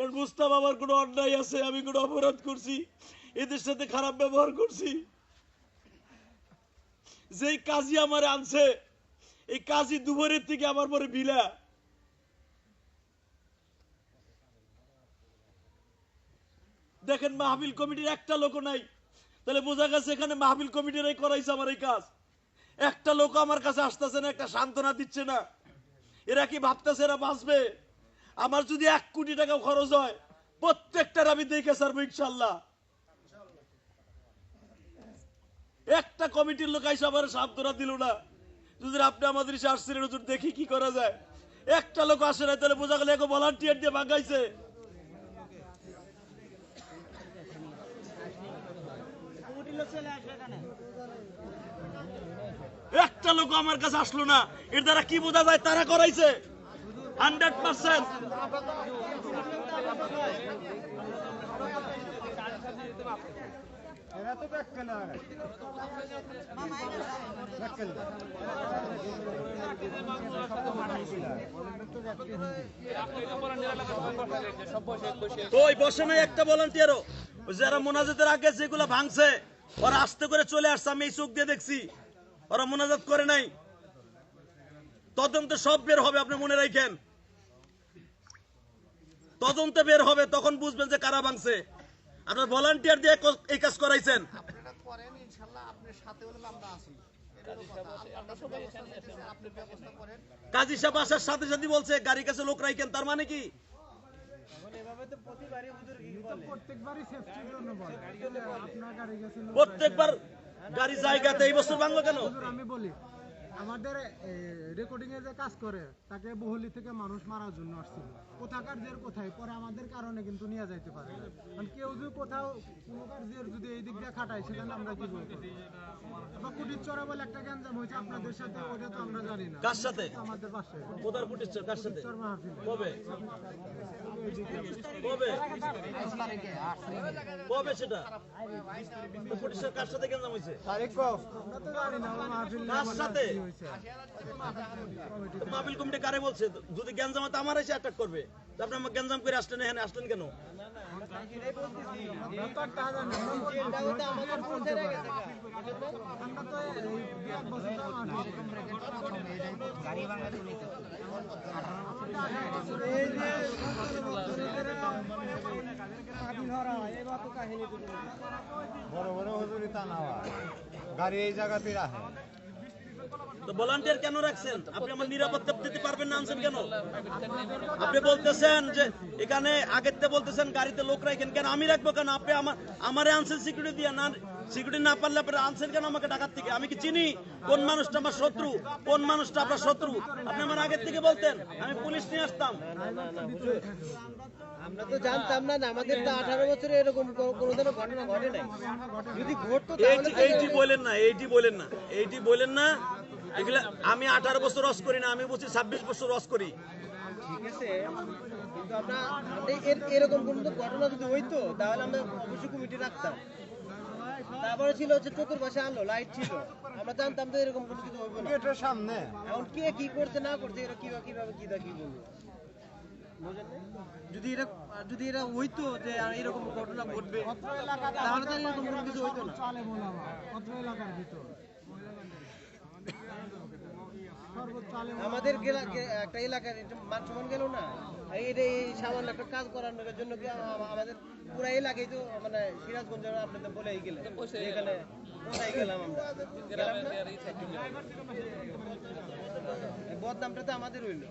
কারণ মুস্তাফ আমার কোনো অন্যায় আছে, আমি কোনো অপরাধ করছি, এদের সাথে খারাপ ব্যবহার করছি। যেই কাজী আমার আনছে, এই কাজী দুপুরের থেকে আমার পরে বিলা দেখেন মাহবিল কমিটির একটা লোক নাই। তাহলে বোঝা গেছে এখানে মাহবিল কমিটিরাই করাইছে আমার এই কাজ। একটা লোক আমার কাছে আসতেছে না, একটা সান্ত্বনা দিচ্ছে না। এরা কি ভাবতেছে এরা বাঁচবে? আমার যদি এক কোটি টাকা খরচ হয়, প্রত্যেকটার আমি দেখে সারবো ইনশাল্লাহ। একটা কমিটির লোক আইসা আমার সান্ত্বনা দিল না। যদি আপনি আমাদের এসে আসছিলেন, হুজুর, দেখি কি করা যায়। একটা লোক আসে না তাহলে বোঝা গেল এক ভলান্টিয়ার দিয়ে ভাগাইছে একটা লোক আমার কাছে আসলো না, এর দ্বারা কি বোঝা যায়? তারা করাইছে। Hundred percent. ওই বসে নাই একটা ভলান্টিয়ারও যারা মোনাজাতের আগে যেগুলো ভাঙছে, ওরা আস্তে করে চলে আসছে, আমি এই চোখ দিয়ে দেখছি। ওরা মোনাজাত করে নাই। তদন্ত সব বের হবে, আপনি মনে রাখেন। তদন্তে বের হবে তখন বুঝবেন যে কারা ভাঙছে। আপনার ভলান্টিয়ার দিয়ে এই কাজ করাইছেন। কাজী সাহেব আসার সাথে সাথে বলছে গাড়ি কাছে লোক রাখেন তার মানে কি? প্রত্যেকবার গাড়ি জায়গাতে এই বছর ভাঙলো কেন? আমি বলি আমাদের রেকর্ডিং এর যে কাজ করে তাকে বহুলি থেকে মানুষ মারার জন্য আসছিল। কোথাকার জের কোথায়? পরে আমাদের কারণে কিন্তু নিয়ে যাইতে পারে। কারণ কেউ যদি কোথাও কোনো কার্যের যদি এই দিক দিয়ে খাটায় সেখানে আমরা কি বলব? কুটির চড়া বলে একটা গ্যাঞ্জাম হয়েছে আপনাদের সাথে ওটা তো আমরা জানি না। কার সাথে? আমাদের পাশে। কোথার ফুটেছে কার সাথে? কবে? কবে? কবে সেটা? পুলিশের কার সাথে কেন হয়েছে? আমরা তো জানি না মাহফিল কার সাথে? মাহফিল কমিটি কারে বলছে? যদি গ্যাঞ্জাম হয় আমার এসে অ্যাটাক করবে তো আপনি আমার গ্যাঞ্জাম করে আসলেন এখানে আসলেন কেন? বড় বড় হুজুরি তা না গাড়ি এই জায়গাতে রাখে। তো ভলান্টিয়ার কেন রাখছেন? আপনি আমার নিরাপত্তা দিতে পারবেন না আনছেন কেন? আপনি বলতেছেন যে এখানে আগের বলতেছেন গাড়িতে লোক রাখেন কেন? আমি রাখব কেন? আপনি আমার আমারে আনছেন সিকিউরিটি দিয়ে না সিকিউরিটি না পারলে আপনি আনছেন কেন আমাকে ঢাকার থেকে? আমি কি চিনি? কোন মানুষটা আমার শত্রু? কোন মানুষটা আপনার শত্রু? আপনি আমার আগের থেকে বলতেন আমি পুলিশ নিয়ে আসতাম। আমরা তো জানতাম না আমাদের তো আঠারো বছরে এরকম ঘটনা ঘটে নাই। যদি ঘটতো এইটি এইটি বলেন না এইটি বলেন না। এইটি বলেন না এগুলা আমি আঠারো বছর রস করি না আমি বলছি ছাব্বিশ বছর রস করি। ঠিক আছে কিন্তু আমরা এরকম কোনো ঘটনা যদি হইতো তাহলে আমরা অবশ্যই কমিটি রাখতাম। তারপরে ছিল হচ্ছে চতুর্পাশে আলো লাইট ছিল। আমরা জানতাম তো এরকম কোনো কিছু হইব না। গেটের সামনে। এখন কে কি করছে না করছে এরা কীভাবে কীভাবে কি দা কি বলব? যদি এরা যদি এরা হইতো যে এরকম ঘটনা ঘটবে তাহলে তো এরকম কোনো কিছু হইতো না। এলাকার ভিতর। আমাদের একটা এলাকার মান সম্মান গেল না। এটা এই সামান্য একটা কাজ করানোর জন্য কি আম- আমাদের পুরো এলাকায় তো মানে সিরাজগঞ্জ আপনাদের বলেই গেলেন এখানে বদনামটা তো আমাদের হইল।